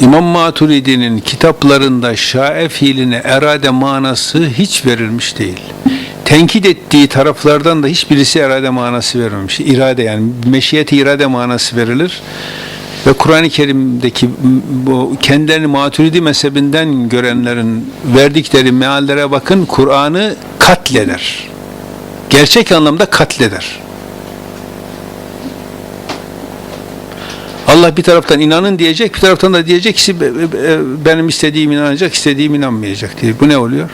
İmam Maturidi'nin kitaplarında şae fiiline erade manası hiç verilmiş değil. Tenkit ettiği taraflardan da hiçbirisi erade manası verilmemiş. İrade yani meşiyeti irade manası verilir. Ve Kur'an-ı Kerim'deki bu kendilerini Maturidi mezhebinden görenlerin verdikleri meallere bakın Kur'an'ı katleder. Gerçek anlamda katleder. Allah bir taraftan inanın diyecek, bir taraftan da diyecek ki "Be- be- be- benim istediğim inanacak, istediğim inanmayacak diye. Bu ne oluyor?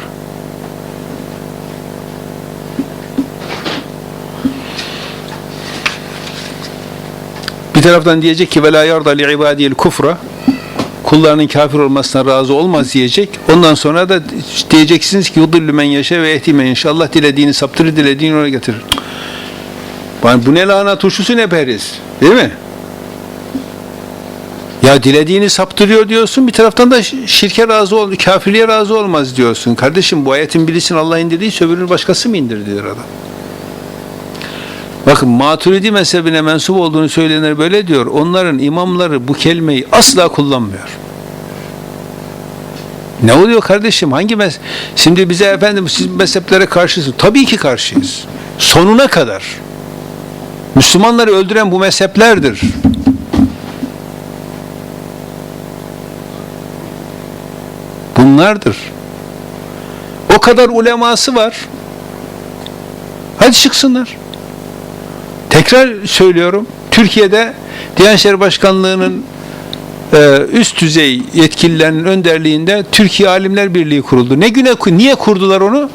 Bir taraftan diyecek ki vela yarda li ibadiyel kufra kullarının kafir olmasına razı olmaz diyecek. Ondan sonra da diyeceksiniz ki yudillü men yaşa ve ehdi inşallah dilediğini saptırır, dilediğini oraya getirir. Bu ne lahana turşusu ne periz. Değil mi? Ya dilediğini saptırıyor diyorsun bir taraftan da şi- şirke razı ol, kafirliğe razı olmaz diyorsun. Kardeşim bu ayetin birisini Allah indirdiği söbürür başkası mı indirdi diyor adam. Bakın Maturidi mezhebine mensup olduğunu söyleyenler böyle diyor. Onların imamları bu kelimeyi asla kullanmıyor. Ne oluyor kardeşim? Hangi mez? Şimdi bize efendim siz mezheplere karşısınız. Tabii ki karşıyız. Sonuna kadar. Müslümanları öldüren bu mezheplerdir. Bunlardır. O kadar uleması var. Hadi çıksınlar. Tekrar söylüyorum. Türkiye'de Diyanet İşleri Başkanlığı'nın e, üst düzey yetkililerinin önderliğinde Türkiye Alimler Birliği kuruldu. Ne güne niye kurdular onu?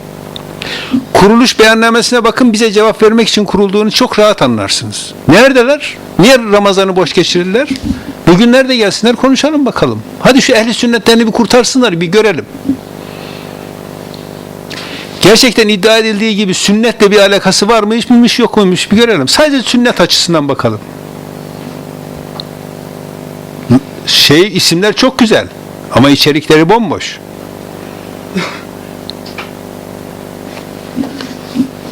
Kuruluş beyannamesine bakın bize cevap vermek için kurulduğunu çok rahat anlarsınız. Neredeler? Niye Ramazan'ı boş geçirirler? Bugün nerede gelsinler konuşalım bakalım. Hadi şu ehli sünnetlerini bir kurtarsınlar bir görelim. Gerçekten iddia edildiği gibi sünnetle bir alakası var mı, hiç miymiş, yok muymuş bir görelim. Sadece sünnet açısından bakalım. Şey isimler çok güzel ama içerikleri bomboş.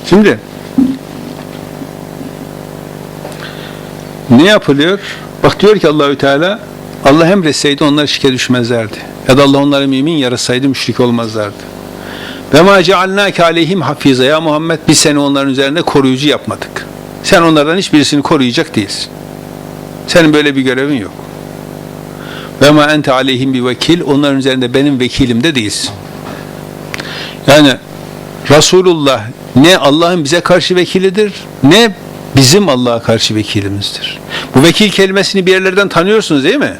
Şimdi ne yapılıyor? Bak diyor ki Allahü Teala Allah emretseydi onlar şirke düşmezlerdi. Ya da Allah onları mümin yarasaydı müşrik olmazlardı. Ve ma cealnake aleyhim hafize ya Muhammed biz seni onların üzerinde koruyucu yapmadık. Sen onlardan hiçbirisini koruyacak değilsin. Senin böyle bir görevin yok. Ve ma ente aleyhim bir vekil onların üzerinde benim vekilim de değilsin. Yani Resulullah ne Allah'ın bize karşı vekilidir ne bizim Allah'a karşı vekilimizdir. Bu vekil kelimesini bir yerlerden tanıyorsunuz değil mi?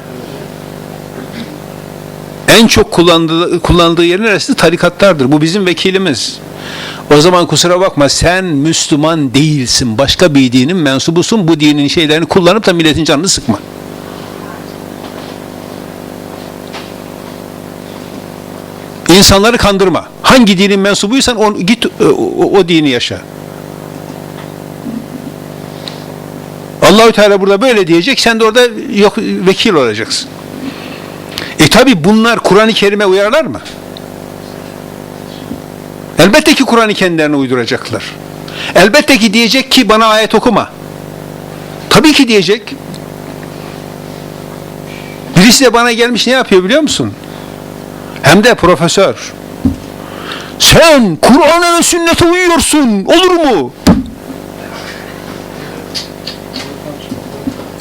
En çok kullandığı, kullandığı yer neresi? Tarikatlardır. Bu bizim vekilimiz. O zaman kusura bakma sen Müslüman değilsin. Başka bir dinin mensubusun. Bu dinin şeylerini kullanıp da milletin canını sıkma. İnsanları kandırma. Hangi dinin mensubuysan on, git o, o, o dini yaşa. Allahü Teala burada böyle diyecek. Sen de orada yok vekil olacaksın. E tabi bunlar Kur'an-ı Kerim'e uyarlar mı? Elbette ki Kur'an-ı kendilerine uyduracaklar. Elbette ki diyecek ki bana ayet okuma. Tabii ki diyecek. Birisi de bana gelmiş ne yapıyor biliyor musun? Hem de profesör. Sen Kur'an'a ve sünnete uyuyorsun. Olur mu?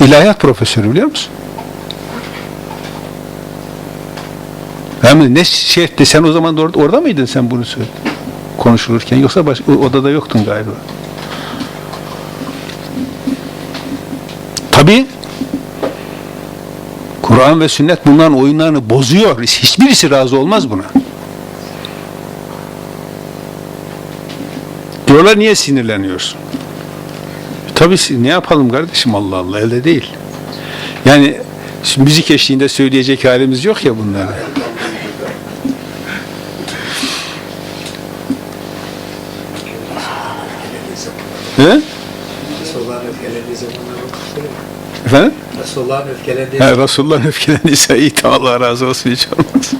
İlahiyat profesörü biliyor musun? Hem ne şey etti, sen o zaman da orada, orada mıydın sen bunu söyle konuşulurken yoksa baş, odada yoktun galiba. Tabi Kur'an ve sünnet bunların oyunlarını bozuyor. Hiçbirisi razı olmaz buna. Diyorlar niye sinirleniyorsun? Tabii ne yapalım kardeşim Allah Allah elde değil. Yani müzik eşliğinde söyleyecek halimiz yok ya bunları. He? Resulullah'ın öfkelendiği zamanlar. Efendim? Resulullah'ın öfkelendiği Ha, Resulullah'ın öfkelendiyse iyi Allah razı olsun hiç olmaz.